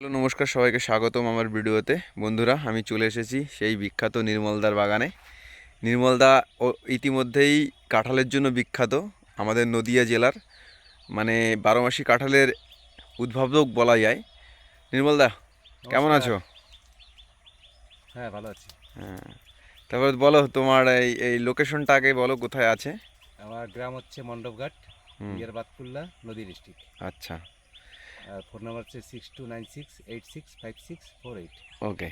Hello নমস্কার সবাইকে স্বাগতম আমার ভিডিওতে। বন্ধুরা আমি চলে এসেছি সেই বিখ্যাত নির্মলদার বাগানে। নির্মলদা ও ইতিমধ্যেই কাঁঠালের জন্য বিখ্যাত আমাদের নদিয়া জেলার মানে বারোমাসি কাঁঠালের উদ্ভাবক বলা যায়। নির্মলদা কেমন আছো? হ্যাঁ ভালো আছি। হ্যাঁ তারপর বলো তোমার এই এই লোকেশনটা আগে বলো কোথায় আছে? আমার গ্রাম হচ্ছে মণ্ডপঘাট বাতকুল্লা নদী ডিস্ট্রিক্ট। আচ্ছা। ফোন নাম্বার হচ্ছে six two nine six eight six five six four eight okay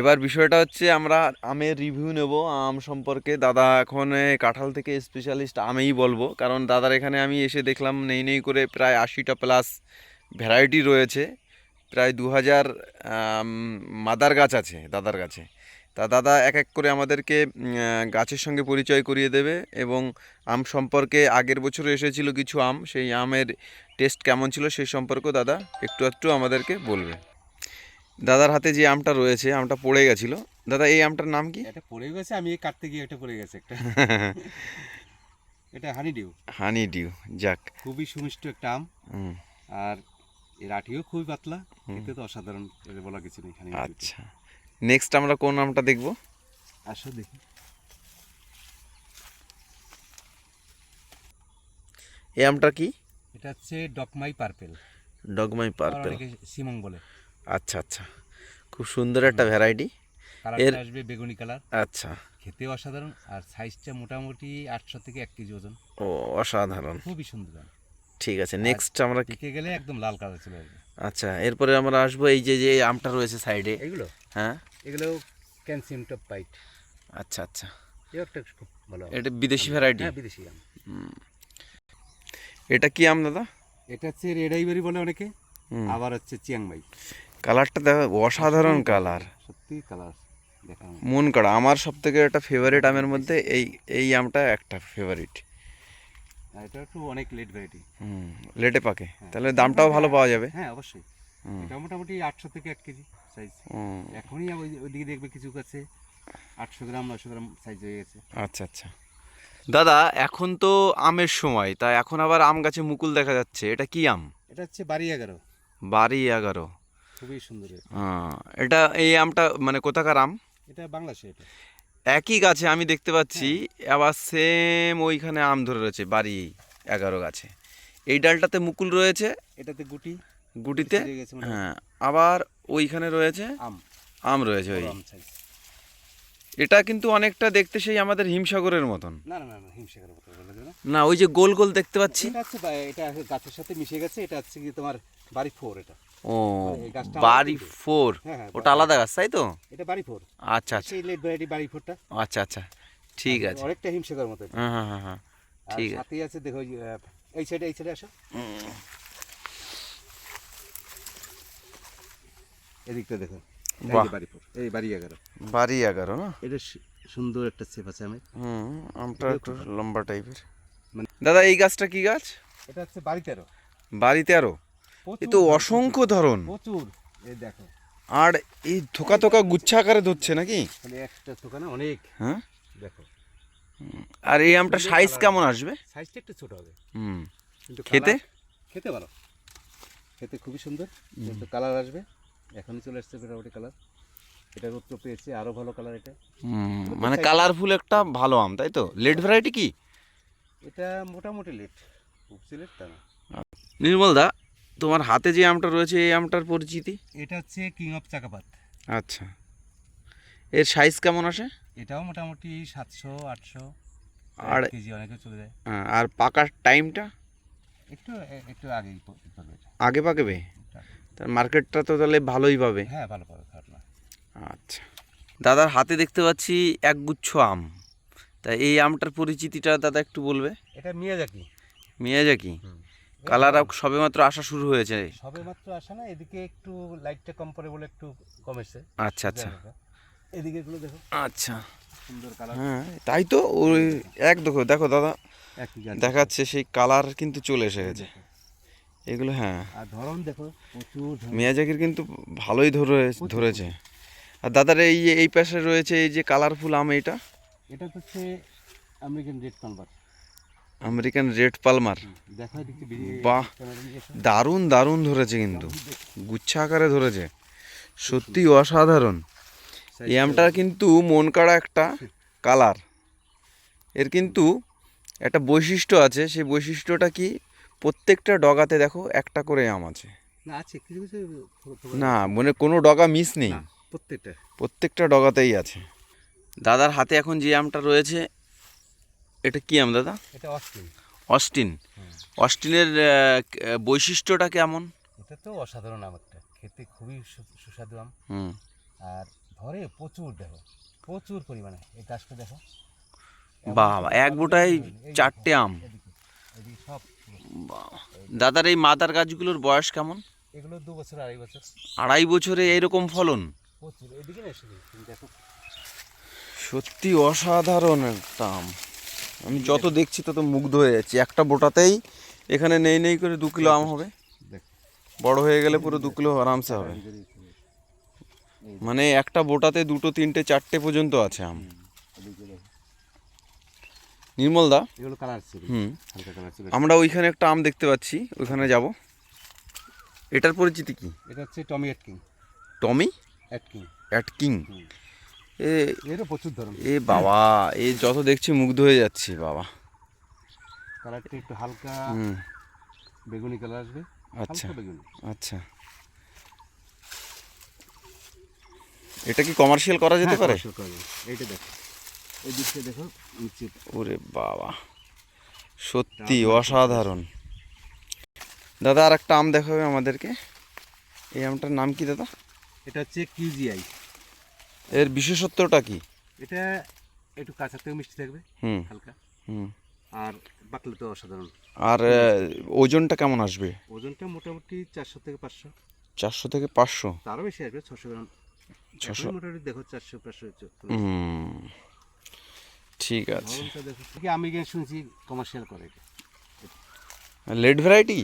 এবার বিষয়টা হচ্ছে আমরা আমের রিভিউ নেব। আম সম্পর্কে দাদা এখন কাঁঠাল থেকে স্পেশালিস্ট আমেই বলব। কারণ দাদার এখানে আমি এসে দেখলাম নেই নেই করে প্রায় আশিটা প্লাস ভ্যারাইটি রয়েছে। প্রায় দু হাজার মাদার গাছ আছে দাদার কাছে। তা দাদা এক এক করে আমাদেরকে গাছের সঙ্গে পরিচয় করিয়ে দেবে এবং আম সম্পর্কে আগের বছর এসেছিল কিছু আম সেই আমের টেস্ট কেমন ছিল সেই সম্পর্কেও দাদা একটু একটু আমাদেরকে বলবে। দাদার হাতে যে আমটা রয়েছে আমটা পড়ে গেছিল। দাদা এই আমটার নাম কি? এটা পড়ে গেছে আমি এই কাটতে গিয়ে এটা পড়ে গেছে একটা। এটা হানি ডিউ হানি ডিউ যাক। খুবই সুমিষ্ট একটা আম। আর এর আঠিও খুবই পাতলা। এতে তো অসাধারণ বলা কিছু নেই আচ্ছা। নেক্সট আমরা কোন আমটা দেখব? আসো দেখি। এই আমটা কি? এটা হচ্ছে ডকমাই পার্পেল। ডগমাই আর পার্পেল সিমং বলে। আচ্ছা আচ্ছা। খুব সুন্দর একটা ভ্যারাইটি কালারটা আসবে বেগুনি কালার। আচ্ছা। খেতে অসাধারণ। আর সাইজটা মোটামুটি আটশো থেকে এক কেজি ওজন। ও অসাধারণ। খুবই সুন্দর। ঠিক আছে নেক্সট আমরা কি গেলে একদম লাল কালার চলে আসবে আচ্ছা এরপরে আমরা আসব এই যে যে আমটা রয়েছে সাইডে। এগুলো? হ্যাঁ? এগুলো ক্যালসিয়াম টপ পাইট আচ্ছা আচ্ছা। একটা খুব ভালো এটা বিদেশি ভ্যারাইটি হ্যাঁ বিদেশি আম। এটা কি আম দাদা? এটা হচ্ছে রেড আইভারি বলে অনেকে আবার হচ্ছে চিয়াংমাই কালারটা দেখো অসাধারণ কালার সত্যি কালার। মন করা। আমার সব থেকে একটা ফেভারিট আমের মধ্যে এই এই আমটা একটা ফেভারিট আর এটা একটু অনেক লেট ভ্যারাইটি হুম লেটে পাকে। তাহলে দামটাও ভালো পাওয়া যাবে। হ্যাঁ অবশ্যই। এটা মোটামুটি আটশো থেকে এক কেজি সাইজ এখনই ওই ওইদিকে দেখবে কিছু কাছে আটশো গ্রাম নশো গ্রাম সাইজ হয়ে গেছে। আচ্ছা আচ্ছা। দাদা এখন তো আমের সময় তা এখন আবার আম গাছে মুকুল দেখা যাচ্ছে। এটা কি আম? এটা হচ্ছে বাড়ি এগারো। বাড়ি এগারো। খুবই সুন্দর এটা। হ্যাঁ, এটা এই আমটা মানে কোথাকার আম? এটা বাংলাদেশে এটা। একই গাছে আমি দেখতে পাচ্ছি আবার সেম ওইখানে আম ধরে রয়েছে বাড়ি এগারো গাছে। এই ডালটাতে মুকুল রয়েছে। এটাতে গুটি। গুটিতে। হ্যাঁ আবার ওইখানে রয়েছে আম। আম রয়েছে ওই। এটা কিন্তু অনেকটা দেখতে সেই আমাদের হিমসাগরের মতন। না না না না হিমসাগরের মতো না। না ওই যে গোল গোল দেখতে পাচ্ছি। এটা গাছের সাথে মিশে গেছে এটা হচ্ছে কি তোমার বাড়ি ফোর এটা। ও বাড়ি ফোর। হ্যাঁ হ্যাঁ ওটা আলাদা গাছ তাই তো? এটা বাড়ি ফোর। আচ্ছা আচ্ছা। সেই লেট ভ্যারাইটি বাড়ি ফোরটা। আচ্ছা আচ্ছা। ঠিক আছে। অনেকটা হিমসাগর মতো হ্যাঁ হ্যাঁ হ্যাঁ হ্যাঁ। ঠিক আছে। সাথেই আছে দেখো এই সাইডে এই সাইডে আসো। এদিকটা দেখো। এই বাড়ি এই এগারো। বাড়ি এগারো না? এটা সুন্দর একটা সেপ আছে আমার। হুম আমটা একটু লম্বা টাইপের মানে- দাদা এই গাছটা কি গাছ? এটা হচ্ছে বাড়ি তেরো। বাড়ি তেরো? এ তো অসংখ্য ধরন। প্রচুর। এই দেখো। আর এই থোকা থোকা গুচ্ছা আকারে ধরছে নাকি? তাহলে একটা দোকানে অনেক। হ্যাঁ? দেখো। আর এই আমটা সাইজ কেমন আসবে? সাইজটা একটু ছোট হবে। হুম। কিন্তু খেতে? খেতে ভালো। খেতে খুবই সুন্দর। কিন্তু কালার আসবে। এখনই চলে আসছে মোটামুটি কালার এটা রৌদ্র পেয়েছে আরও ভালো কালার এটা। মানে কালারফুল একটা ভালো আম তাই তো? লেট ভ্যারাইটি কি? এটা মোটামুটি লেট খুব সিলেট তা না। নির্মল দা তোমার হাতে যে আমটা রয়েছে এই আমটার পরিচিতি? এটা হচ্ছে কিং অফ চাকাপাত আচ্ছা। এর সাইজ কেমন আসে? এটাও মোটামুটি সাতশো আটশো আর কেজি অনেকে চলে যায়। আর পাকার টাইমটা একটু একটু আগেই আগে পাকবে? তার মার্কেটটা তো তাহলে ভালোই পাবে। হ্যাঁ ভালো পাবে খারাপ না আচ্ছা। দাদার হাতে দেখতে পাচ্ছি একগুচ্ছ আম। তা এই আমটার পরিচিতিটা দাদা একটু বলবে। এটা মিয়াজাকি। মিয়াজাকি? কালার সবেমাত্র আসা শুরু হয়েছে। সবে মাত্র আসে না এদিকে একটু লাইটটা কম পড়ে বলে একটু কমেছে। আচ্ছা আচ্ছা। এদিকে এগুলো দেখো। আচ্ছা। সুন্দর কালার হ্যাঁ তাই তো ওই এক দেখো দেখো দাদা। দেখাচ্ছে সেই কালার কিন্তু চলে এসে গেছে এগুলো হ্যাঁ। আর ধরন দেখো প্রচুর। মিয়াজাকির কিন্তু ভালোই ধরে ধরেছে। আর দাদার এই এই পাশে রয়েছে এই যে কালারফুল আম এটা এটা হচ্ছে American red convert American red Palmer. বাহ। দারুণ দারুণ ধরেছে কিন্তু। গুচ্ছা আকারে ধরেছে। সত্যি অসাধারণ। এই আমটা কিন্তু মন কাড়া একটা কালার। এর কিন্তু একটা বৈশিষ্ট্য আছে। সেই বৈশিষ্ট্যটা কি? প্রত্যেকটা ডগাতে দেখো একটা করে আম আছে। না মানে কোনো ডগা মিস নেই। প্রত্যেকটা। প্রত্যেকটা ডগাতেই আছে। দাদার হাতে এখন যে আমটা রয়েছে এটা কি আম দাদা? এটা অস্টিন অস্টিন অস্টিনের বৈশিষ্ট্যটা কেমন? এটা তো অসাধারণ আম একটা। খেতে খুবই সুস্বাদু আম। হুম। আর ধরে প্রচুর দেখো প্রচুর পরিমাণে। এই গাছটা দেখো। বাবা এক বোটায় চারটে আম। দাদার এই মাদার গাছগুলোর বয়স কেমন? এগুলো দু বছর আড়াই বছর। আড়াই বছরে এইরকম ফলন? প্রচুর। এদিকে না দেখো। সত্যি অসাধারণ একটা আম। আমি যত দেখছি তত মুগ্ধ হয়ে যাচ্ছি। একটা বোটাতেই এখানে নেই নেই করে দু কিলো আম হবে। বড় হয়ে গেলে পুরো দু কিলো আরামসে হবে। মানে একটা বোটাতে দুটো তিনটে চারটে পর্যন্ত আছে আম। নির্মল দা? হুম। আমরা ওইখানে একটা আম দেখতে পাচ্ছি। ওইখানে যাব। এটার পরিচিতি কি? এটা হচ্ছে টমি অ্যাটকিং। টমি? অ্যাটকিং। অ্যাট কিং হুম। এ প্রচুর ধরন এ বাবা এ যত দেখছি মুগ্ধ হয়ে যাচ্ছি বাবা। কালারটা একটু হালকা বেগুনি কালার আসবে। আচ্ছা বেগুনি। আচ্ছা। এটা কি কমার্শিয়াল করা যেতে হ্যাঁ, পারে। এইটা দেখো। এই দিকটা দেখো ওরে বাবা। সত্যি অসাধারণ। দাদা আর একটা আম দেখাবে আমাদেরকে। এই আমটার নাম কি দাদা? এটা হচ্ছে কিউজিআই এর বিশেষত্বটা কি? এটা একটু কাঁচা থেকে মিষ্টি থাকবে হুম। হালকা। হুম। আর বাকলে তো অসাধারণ। আর ওজনটা কেমন আসবে? ওজনটা মোটামুটি চারশো থেকে পাঁচশো। চারশো থেকে পাঁচশো? তারও বেশি আসবে ছশো গ্রাম। ছশো? মোটামুটি দেখো চারশো পাঁচশো হুম। ঠিক আছে। আমি গিয়ে শুনছি কমার্শিয়াল করে লেড ভ্যারাইটি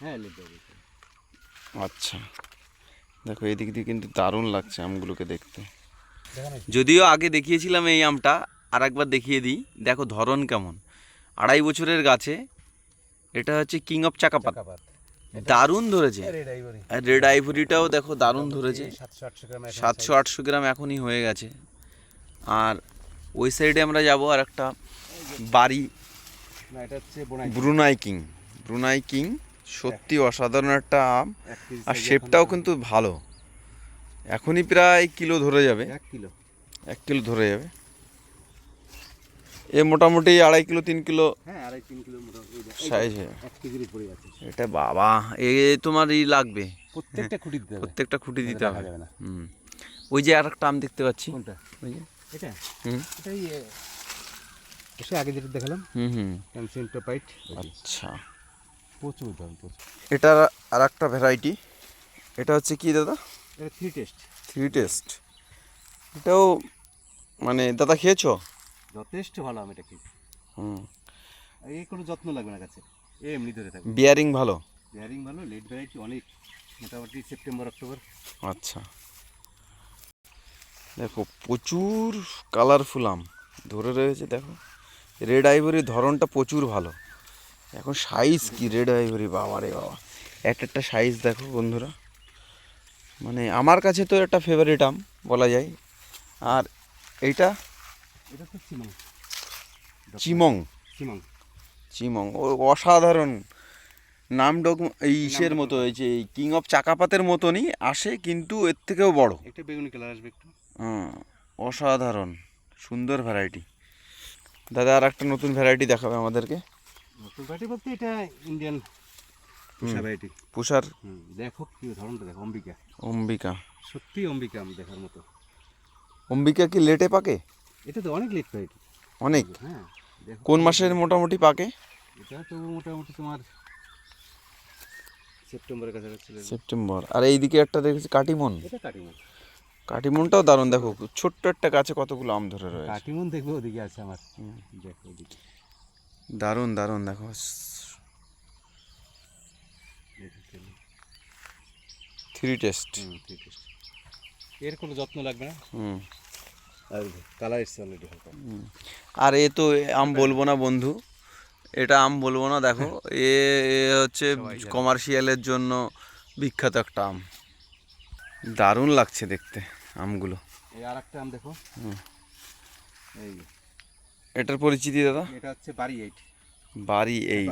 হ্যাঁ লিখতে ভ্যারাইটি আচ্ছা। দেখো এদিক দিয়ে কিন্তু দারুণ লাগছে আমগুলোকে দেখতে। যদিও আগে দেখিয়েছিলাম এই আমটা আর একবার দেখিয়ে দিই। দেখো ধরন কেমন। আড়াই বছরের গাছে এটা হচ্ছে কিং অফ চাকাপাত। দারুণ ধরেছে। রেড আর রেড আইভরিটাও দেখো দারুণ ধরেছে। সাতশো আটশো গ্রাম এখনই হয়ে গেছে। আর ওই সাইডে আমরা যাব আর একটা বাড়ি। ব্রুনাই কিং ব্রুনাই কিং সত্যি অসাধারণ একটা আম। আর শেপটাও কিন্তু ভালো। এখনই প্রায় কিলো ধরে যাবে। এক কিলো। এক কিলো ধরে যাবে। এ মোটামুটি আড়াই কিলো তিন কিলো হ্যাঁ আড়াই তিন কিলো সাইজ এটা বাবা এ তোমার ই লাগবে। প্রত্যেকটা খুঁটি দিতে হবে প্রত্যেকটা খুঁটি দিতে হবে। না। হুম। ওই যে আর একটা আম দেখতে পাচ্ছি। কোনটা? ওই যে। এটা? হুম। এটাই এসে আগে যেটা দেখালাম হুম হুম। ক্যামসেন্টোপাইট আচ্ছা। প্রচুর দাম প্রচুর। এটার আর একটা ভ্যারাইটি এটা হচ্ছে কি দাদা? থ্রি টেস্ট থ্রি টেস্ট এটাও মানে দাদা খেয়েছো? যথেষ্ট ভালো আম এটা খেতে হুম। এই কোনো যত্ন লাগবে না কাছে এ এমনি ধরে থাকবে। বিয়ারিং ভালো? বিয়ারিং ভালো লেট ভ্যারাইটি অনেক। মোটামুটি সেপ্টেম্বর অক্টোবর আচ্ছা। দেখো প্রচুর কালারফুল আম। ধরে রয়েছে দেখো। রেড আইভরির ধরনটা প্রচুর ভালো। এখন সাইজ কি? রেড আইভরি বাবা রে বাবা। এক একটা সাইজ দেখো বন্ধুরা। মানে আমার কাছে তো একটা ফেভারিট আম বলা যায়। আর এইটা? এটা তো চিমং। চিমং? চিমং। চিমং। ও অসাধারণ। নাম ডক এই ইসের মতো হয়েছে এই কিং অফ চাকাপাতের মতনই আসে কিন্তু এর থেকেও বড়। একটা বেগুনি কালার আসবে একটু। হুম, অসাধারণ। সুন্দর ভ্যারাইটি দাদা আর একটা নতুন ভ্যারাইটি দেখাবে আমাদেরকে। নতুন ভ্যারাইটি বলতে এটা ইন্ডিয়ান ভ্যারাইটি পুষার? দেখো কি ধরনটা দেখো অম্বিকা। অম্বিকা। সত্যি অম্বিকা আম দেখার মতো। অম্বিকা কি লেটে পাকে? এটা তো অনেক লেট ভ্যারাইটি অনেক? হ্যাঁ কোন মাসের মোটামুটি পাকে? এটা তো মোটামুটি তোমার সেপ্টেম্বরের কাছাকাছি সেপ্টেম্বর। আর এইদিকে একটা দেখেছি কাটিমন। এটা কাটিমন। কাটিমনটাও দারুণ দেখো ছোট্ট একটা গাছে কতগুলো আম ধরে রয়েছে। কাটিমন দেখবে ওদিকে আছে আমার। দেখো ওদিকে। দারুণ দারুণ দেখো চলো। Three test. এর কোনো যত্ন লাগবে না? হুম। আর কালার এসছে অলরেডি হালকা। আর এ তো আম বলব না বন্ধু। এটা আম বলব না দেখো। এ হচ্ছে কমার্শিয়ালের জন্য বিখ্যাত একটা আম। দারুণ লাগছে দেখতে আমগুলো। এই আর একটা আম দেখো। হুম। এই এটার পরিচিতি দাদা? এটা হচ্ছে বাড়ি এইট। বাড়ি এইট।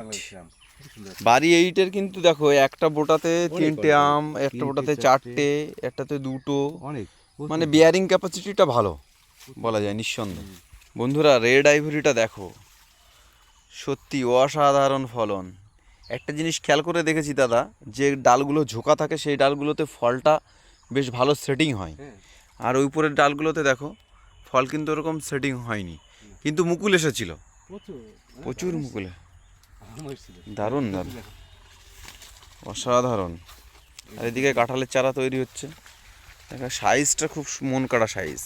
বাড়ি এইটের কিন্তু দেখো একটা বোটাতে তিনটে আম একটা বোটাতে চারটে। একটাতে দুটো। অনেক মানে বিয়ারিং ক্যাপাসিটিটা ভালো বলা যায় নিঃসন্দেহে। বন্ধুরা রেড আইভরিটা দেখো সত্যি অসাধারণ ফলন। একটা জিনিস খেয়াল করে দেখেছি দাদা যে ডালগুলো ঝোঁকা থাকে সেই ডালগুলোতে ফলটা বেশ ভালো সেটিং হয়। হ্যাঁ। আর ওই উপরের ডালগুলোতে দেখো ফল কিন্তু ওরকম সেটিং হয়নি। কিন্তু মুকুল এসেছিল। প্রচুর মুকুলে। দারুণ দারুণ অসাধারণ। আর এদিকে কাঁঠালের চারা তৈরি হচ্ছে। দেখো সাইজটা খুব মন কাড়া সাইজ।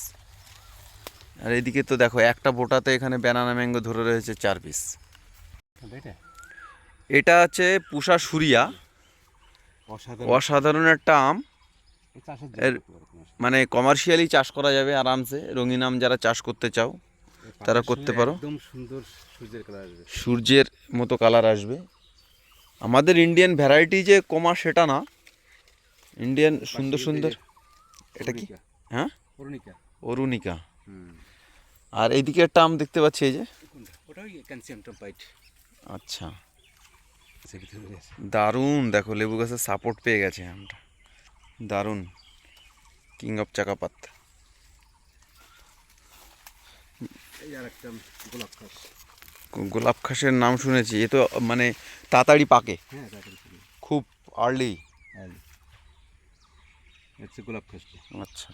আর এদিকে তো দেখো একটা বোটাতে এখানে ব্যানানা ম্যাঙ্গো ধরে রয়েছে চার পিস এটা আছে পুষা সুরিয়া। অসাধারণ। একটা আম। এর-। মানে কমার্শিয়ালি চাষ করা যাবে আরামসে। রঙিন আম যারা চাষ করতে চাও তারা করতে পারো। একদম সুন্দর সূর্যের কালার আসবে। সূর্যের মতো কালার আসবে। আমাদের ইন্ডিয়ান ভ্যারাইটি যে কমা সেটা না। ইন্ডিয়ান সুন্দর সুন্দর এটা কি? হ্যাঁ? অরুণিকা। অরুণিকা। আর এইদিকে একটা আম দেখতে পাচ্ছি এই যে। আচ্ছা। সে দারুণ। দেখো লেবু গাছের সাপোর্ট পেয়ে গেছে আমটা। দারুণ। কিং অফ চাকাপাত এই আর একটা গোলাপ খাস। গোলাপ খাসের নাম শুনেছি এ তো মানে তাড়াতাড়ি পাকে। হ্যাঁ তাড়াতাড়ি খুব আর্লি হচ্ছে গোলাপ খাসটা আচ্ছা।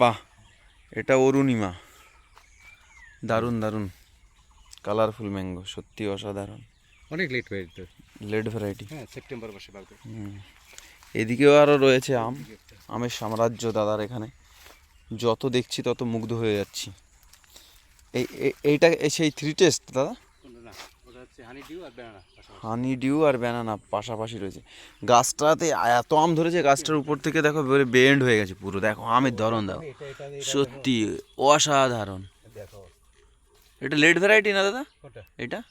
বাহ এটা অরুণিমা। দারুণ দারুণ। কালারফুল ম্যাঙ্গো সত্যি অসাধারণ। অনেক লেট যেত। লেড ভ্যারাইটি হ্যাঁ সেপ্টেম্বর মাসে পাকবে এদিকেও আরও রয়েছে আম। আমের সাম্রাজ্য দাদার এখানে। যত দেখছি তত মুগ্ধ হয়ে যাচ্ছি। এই এই- এইটা এই সেই থ্রি টেস্ট দাদা? হানি ডিউ আর ব্যানানা পাশাপাশি। রয়েছে। গাছটাতে এত আম ধরেছে গাছটার উপর থেকে দেখো বেন্ড হয়ে গেছে পুরো। দেখো আমের ধরন দেখো। সত্যি অসাধারণ। দেখো। এটা লেট ভ্যারাইটি না দাদা? এটা?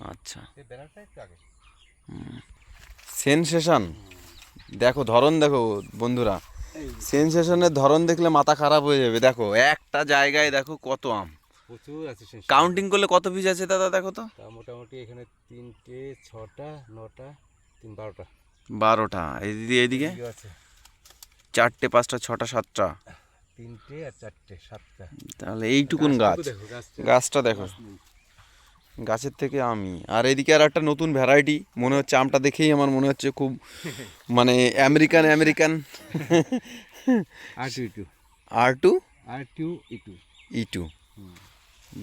আচ্ছা। সেনসেশন দেখো ধরন দেখো বন্ধুরা। সেনসেশনের ধরন দেখলে মাথা খারাপ হয়ে যাবে। দেখো একটা জায়গায় দেখো কত আম। প্রচুর আছে কাউন্টিং করলে কত পিস আছে দাদা দেখো তো? মোটামুটি এখানে তিনটে ছটা নটা তিন বারোটা। বারোটা। এদিকে আছে। চারটে পাঁচটা ছটা সাতটা। তিনটে আর চারটে সাতটা। তাহলে এইটুকুন গাছ। গাছটা। দেখো। গাছের থেকে আমি। আর এদিকে আর একটা নতুন ভ্যারাইটি মনে হচ্ছে আমটা দেখেই আমার মনে হচ্ছে খুব মানে আমেরিকান আমেরিকান আর টু আর টু আর টু ইটু ই টু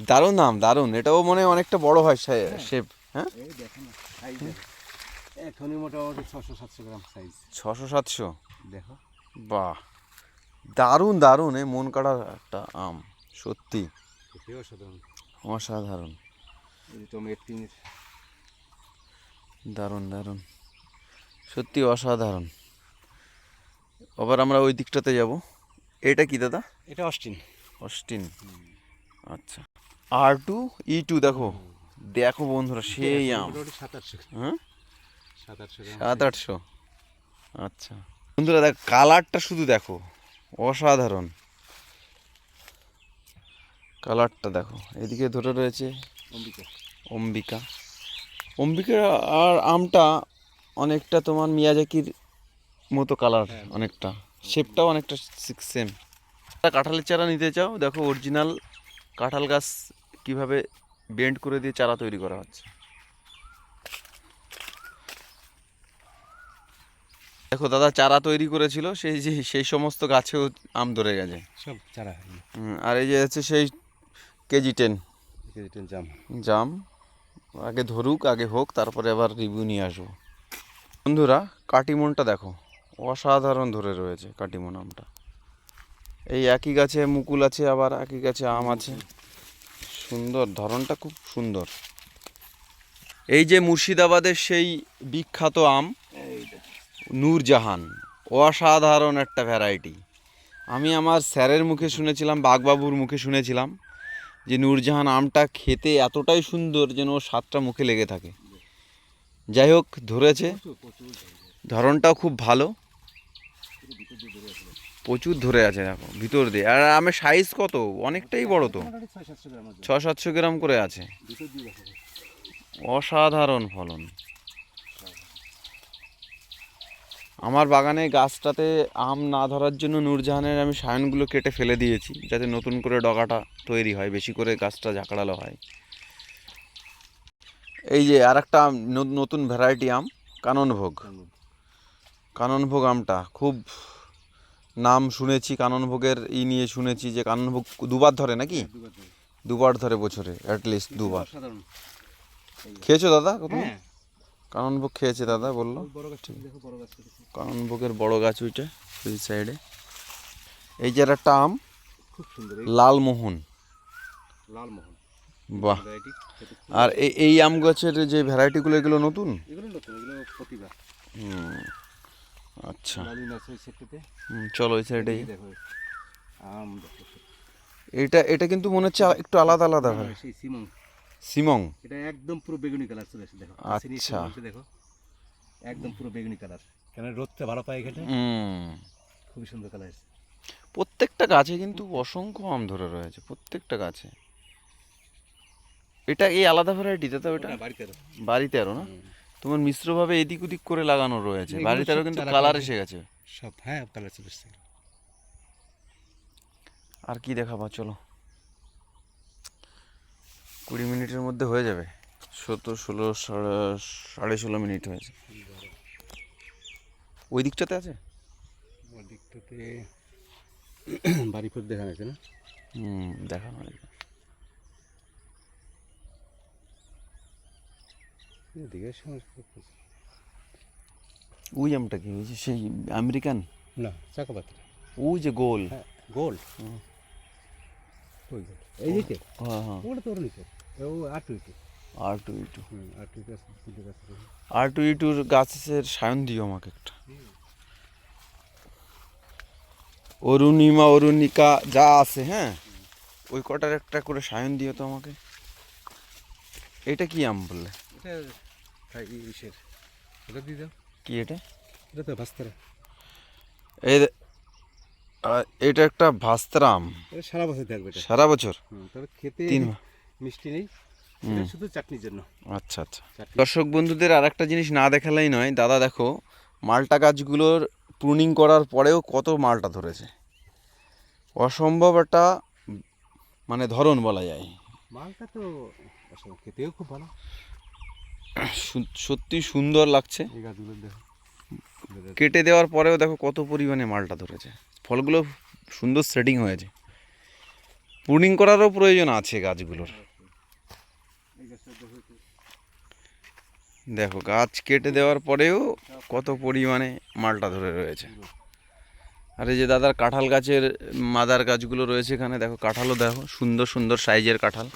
দারুণ নাম দারুণ। এটাও মনে হয় অনেকটা বড় হয় শেপ হ্যাঁ। সাইজ এখনই মোটামুটি ছশো সাতশো গ্রাম সাইজ ছশো সাতশো? দেখো। বাহ। দারুণ দারুণ। এ মন কাড়া একটা আম সত্যি। সত্যি অসাধারণ। অসাধারণ। দারুণ দারুণ। সত্যি অসাধারণ। আবার আমরা ওই দিকটাতে যাব। এটা কি দাদা? এটা অস্টিন। অস্টিন। আচ্ছা। আর টু ই টু দেখো। দেখো বন্ধুরা সেই আম। সাত আটশো। হ্যাঁ? সাত আটশো সাত আটশো। আচ্ছা। বন্ধুরা দেখ কালারটা শুধু দেখো। অসাধারণ। কালারটা দেখো। এদিকে ধরে রয়েছে অম্বিকা। অম্বিকা। অম্বিকা আর আমটা অনেকটা তোমার মিয়াজাকির মতো কালার হ্যাঁ। অনেকটা। শেপটাও অনেকটা সেম কাঁঠালের চারা নিতে চাও দেখো অরিজিনাল কাঁঠাল গাছ কীভাবে বেন্ড করে দিয়ে চারা তৈরি করা হচ্ছে। দেখো দাদা চারা তৈরি করেছিল সেই যে সেই সমস্ত গাছেও আম ধরে গেছে। সব চারা। আর এই যে হচ্ছে সেই কেজি টেন জাম জাম আগে ধরুক আগে হোক তারপরে আবার রিভিউ নিয়ে আসব। বন্ধুরা কাটিমনটা দেখো। অসাধারণ ধরে রয়েছে কাটিমন আমটা। এই একই গাছে মুকুল আছে আবার একই গাছে আম আছে। সুন্দর ধরনটা খুব সুন্দর। এই যে মুর্শিদাবাদের সেই বিখ্যাত আম নূরজাহান অসাধারণ একটা ভ্যারাইটি আমি আমার স্যারের মুখে শুনেছিলাম বাগবাবুর মুখে শুনেছিলাম। যে নূরজাহান আমটা খেতে এতটাই সুন্দর যেন ওর স্বাদটা মুখে লেগে থাকে যাই হোক ধরেছে। ধরনটাও খুব ভালো। প্রচুর ধরে আছে দেখো ভিতর দিয়ে আর আমের সাইজ কত অনেকটাই বড় তো। ছ সাতশো গ্রাম করে আছে। অসাধারণ ফলন আমার বাগানে গাছটাতে আম না ধরার জন্য নূরজাহানের আমি সায়নগুলো কেটে ফেলে দিয়েছি যাতে নতুন করে ডগাটা তৈরি হয় বেশি করে গাছটা ঝাঁকড়ালো হয়। এই যে আর একটা নতুন ভ্যারাইটি আম কাননভোগ। কাননভোগ আমটা খুব নাম শুনেছি কাননভোগের ই নিয়ে শুনেছি যে কাননভোগ দুবার ধরে নাকি? দুবার ধরে। দুবার ধরে বছরে অ্যাটলিস্ট দুবার। খেয়েছো দাদা কত হ্যাঁ, কাননভোগ খেয়েছে দাদা বলল। ওই বড় বড় গাছ ওইটা ওই সাইডে এই যে একটা আম খুব সুন্দর লালমোহন। লালমোহন। বাহ। আর এই এই আম গাছের যে ভ্যারাইটিগুলো এগুলো নতুন? এগুলো নতুন এগুলো প্রতিভা। হুম আচ্ছা। চলো ওই সাইডে দেখো আম দেখো। এটা এটা কিন্তু মনে হচ্ছে একটু আলাদা আলাদা হয়। হ্যাঁ, সিমং? এটা একদম পুরো বেগুনি কালার চলে দেখো। আচ্ছা। দেখো। একদম পুরো বেগুনি কালার। কেন রোদটা ভালো পায় এখানে? খুবই সুন্দর কালার আছে প্রত্যেকটা গাছে কিন্তু অসংখ্য আম ধরে রয়েছে প্রত্যেকটা গাছে। এটা এই আলাদা ভ্যারাইটি তো এটা? ওটা বাড়িতে আরও। বাড়িতে আরও না? তোমার মিশ্রভাবে এদিক ওদিক করে লাগানো রয়েছে বাড়িতে আরও কিন্তু কালার এসে গেছে। সব হ্যাঁ কালার চলে আর কি দেখাবো চলো। কুড়ি মিনিটের মধ্যে হয়ে যাবে। সতেরো ষোলো সাড়ে ষোলো মিনিট হয়েছে। ওই দিকটাতে আছে? ওই দিকটাতে বাড়ি ফুট দেখা গেছে না? হুম দেখানো যাবে। এদিকে সমস্যা ওই কি হয়েছে? সেই আমেরিকান? না চাকা পাত্র ওই যে গোল। হ্যাঁ গোল। ওই গোল। এই দিকে? হ্যাঁ হ্যাঁ। ওটা তো ওর নিচে। আর টু ইটু আর টু গাছের সায়ন দিও আমাকে একটা। অরুণিমা অরুণিকা যা আছে হ্যাঁ? ওই কটার একটা করে সায়ন দিও তো আমাকে। এটা কি আম বললে কি এটা? এটা তো ভাস্তারা। এই এটা একটা ভাস্তার আম। এটা সারা বছর থাকবে সারা বছর? খেতে তিন মিষ্টি নেই শুধু চাটনির জন্য। আচ্ছা আচ্ছা। দর্শক বন্ধুদের আর একটা জিনিস না দেখালেই নয় দাদা দেখো মালটা গাছগুলোর প্রুনিং করার পরেও কত মালটা ধরেছে। অসম্ভব একটা মানে ধরন বলা যায়। মালটা তো খেতেও খুব ভালো। সত্যি সুন্দর লাগছে। কেটে দেওয়ার পরেও দেখো কত পরিমাণে মালটা ধরেছে। ফলগুলো সুন্দর সেটিং হয়েছে। প্রুনিং করারও প্রয়োজন আছে গাছগুলোর। দেখো গাছ কেটে দেওয়ার পরেও কত পরিমাণে মালটা ধরে রয়েছে। আর এই যে দাদার কাঁঠাল গাছের মাদার গাছগুলো রয়েছে এখানে দেখো কাঁঠালও দেখো সুন্দর সুন্দর সাইজের কাঁঠাল।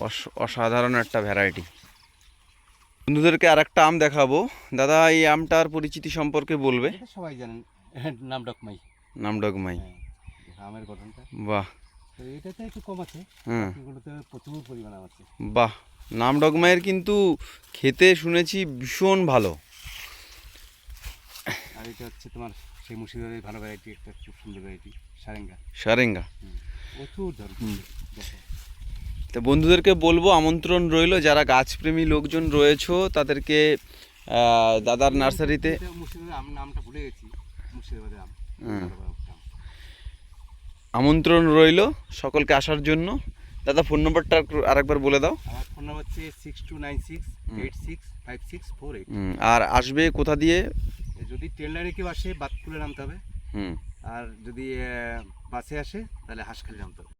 অস- অসাধারণ একটা ভ্যারাইটি বন্ধুদেরকে আর একটা আম দেখাবো। দাদা এই আমটার পরিচিতি সম্পর্কে বলবে? সবাই জানেন হ্যাঁ, নাম ডকমাই নাম ডগমাই হ্যাঁ আমের গঠনটা। বাহ এটাতে একটু কম আছে। এগুলোতে প্রচুর পরিমাণ আছে। বাহ নাম ডগমাইয়ের কিন্তু খেতে শুনেছি ভীষণ ভালো। আর এটা হচ্ছে তোমার সেই মুর্শিদাবাদের ভালো ভ্যারাইটি একটা খুব সুন্দর ভ্যারাইটি সারেঙ্গা। সারেঙ্গা। প্রচুর ধর তো বন্ধুদেরকে বলব আমন্ত্রণ রইল যারা গাছপ্রেমী লোকজন রয়েছো তাদেরকে দাদার নার্সারিতে। মুর্শিদাবাদের নামটা ভুলে গেছি মুর্শিদাবাদের আম হুম। ভালো ভালো একটা আম। আমন্ত্রণ রইল সকলকে আসার জন্য। দাদা ফোন নম্বরটা আরেকবার বলে দাও। আমার ফোন নম্বর হচ্ছে six two nine six eight six five six four eight আর আসবে কোথা দিয়ে? যদি ট্রেন লাইনে কেউ আসে বাতকুলে নামতে হবে। হুম। আর যদি বাসে আসে তাহলে হাসখালি নামতে হবে।